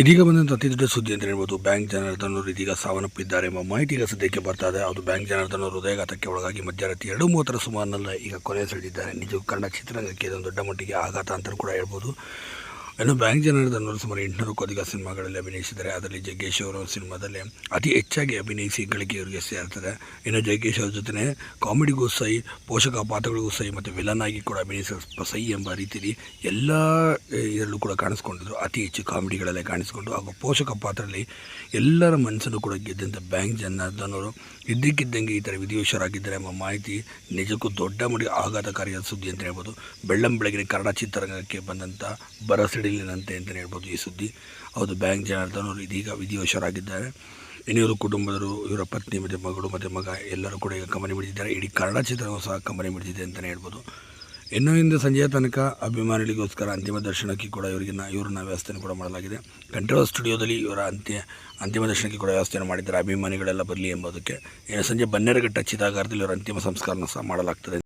ಇದೀಗ ಬಂದಂಥ ಅತಿ ದೊಡ್ಡ ಸುದ್ದಿ ಅಂತ ಹೇಳ್ಬೋದು. ಬ್ಯಾಂಕ್ ಜನಾರ್ದನ್ ಅವರು ಇದೀಗ ಸಾವನ್ನಪ್ಪಿದ್ದಾರೆ ಎಂಬ ಮಾಹಿತಿ ಈಗ ಸದ್ಯಕ್ಕೆ ಬರ್ತಾ ಇದೆ ಅದು ಬ್ಯಾಂಕ್ ಜನಾರ್ದನ್ ಹೃದಯಘಾತಕ್ಕೆ ಒಳಗಾಗಿ ಮಧ್ಯರಾತ್ರಿ ಎರಡು ಮೂವತ್ತರ ಸುಮಾರಿನಲ್ಲೇ ಈಗ ಕೊನೆ ಸೆಳೆದಿದ್ದಾರೆ ನಿಜಕ್ಕೂ ಕನ್ನಡ ಚಿತ್ರರಂಗಕ್ಕೆ ಇದೊಂದು ದೊಡ್ಡ ಮಟ್ಟಿಗೆ ಆಘಾತ ಅಂತಲೂ ಕೂಡ ಹೇಳ್ಬೋದು. ಇನ್ನು ಬ್ಯಾಂಕ್ ಜನಾರ್ದನ್ ಅವರು ಸುಮಾರು ಎಂಟುನೂರಕ್ಕೂ ಅಧಿಕ ಸಿನಿಮಾಗಳಲ್ಲಿ ಅಭಿನಯಿಸಿದ್ದಾರೆ. ಅದರಲ್ಲಿ ಜಗ್ಗೇಶ್ ಅವರ ಸಿನಿಮಾದಲ್ಲಿ ಅತಿ ಹೆಚ್ಚಾಗಿ ಅಭಿನಯಿಸಿ ಗಳಿಕೆ ಇವರಿಗೆ ಸೇರ್ತದೆ ಇನ್ನು ಜಗ್ಗೇಶ್ ಅವ್ರ ಜೊತೆ ಕಾಮಿಡಿಗೂ ಸೈ, ಪೋಷಕ ಪಾತ್ರಗಳಿಗೂ ಸೈ ಮತ್ತು ವಿಲನ್ ಆಗಿ ಕೂಡ ಅಭಿನಯಿಸ ಸೈ ಎಂಬ ರೀತಿಯಲ್ಲಿ ಎಲ್ಲ ಇದರಲ್ಲೂ ಕೂಡ ಕಾಣಿಸ್ಕೊಂಡಿದ್ರು. ಅತಿ ಹೆಚ್ಚು ಕಾಮಿಡಿಗಳಲ್ಲೇ ಕಾಣಿಸ್ಕೊಂಡು ಹಾಗೂ ಪೋಷಕ ಪಾತ್ರದಲ್ಲಿ ಎಲ್ಲರ ಮನಸ್ಸನ್ನು ಕೂಡ ಗೆದ್ದಂಥ ಬ್ಯಾಂಕ್ ಜನರ್ದನವರು ಇದ್ದಕ್ಕಿದ್ದಂಗೆ ಈ ಥರ ವಿಧಿವಶರಾಗಿದ್ದಾರೆ ಎಂಬ ಮಾಹಿತಿ ನಿಜಕ್ಕೂ ದೊಡ್ಡ ಮಡಿ ಆಘಾತಕಾರಿಯಾದ ಸುದ್ದಿ ಅಂತ ಹೇಳ್ಬೋದು. ಬೆಳ್ಳಂ ಬೆಳಗಿನ ಕನ್ನಡ ಚಿತ್ರರಂಗಕ್ಕೆ ಬಂದಂಥ ಬರಸಿಡಿಲಿನಂತೆ ಅಂತಲೇ ಹೇಳ್ಬೋದು ಈ ಸುದ್ದಿ. ಹೌದು, ಬ್ಯಾಂಕ್ ಜನಾರ್ದನ್ ಅವರು ಇದೀಗ ವಿಧಿವಶರಾಗಿದ್ದಾರೆ ಇನ್ನಿವರು ಕುಟುಂಬದವರು, ಇವರ ಪತ್ನಿ, ಮತ್ತು ಮಗಳು, ಮತ್ತು ಮಗ ಎಲ್ಲರೂ ಕೂಡ ಈಗ ಕಂಬನಿ ಬಿಡಿದ್ದಾರೆ ಇಡೀ ಕನ್ನಡ ಚಿತ್ರವೂ ಸಹ ಕಂಬನಿ ಬಿಡಿದಿದೆ ಅಂತಲೇ ಹೇಳ್ಬೋದು. ಇನ್ನು ಇಂದು ಸಂಜೆಯ ತನಕ ಅಭಿಮಾನಿಗಳಿಗೋಸ್ಕರ ಅಂತಿಮ ದರ್ಶನಕ್ಕೆ ಕೂಡ ಇವರಿಗೆ ಇವ್ರನ್ನ ವ್ಯವಸ್ಥೆಯನ್ನು ಕೂಡ ಮಾಡಲಾಗಿದೆ. ಕಂಟ್ರೋಲ್ ಸ್ಟುಡಿಯೋದಲ್ಲಿ ಇವರ ಅಂತ್ಯ, ಅಂತಿಮ ದರ್ಶನಕ್ಕೆ ಕೂಡ ವ್ಯವಸ್ಥೆಯನ್ನು ಮಾಡಿದ್ದಾರೆ. ಅಭಿಮಾನಿಗಳೆಲ್ಲ ಬರಲಿ ಎಂಬುದಕ್ಕೆ. ಇನ್ನು ಸಂಜೆ ಬನ್ನೇರಘಟ್ಟ ಚಿತಾಗಾರದಲ್ಲಿ ಇವರ ಅಂತಿಮ ಸಂಸ್ಕಾರನ ಸಹ ಮಾಡಲಾಗ್ತದೆ.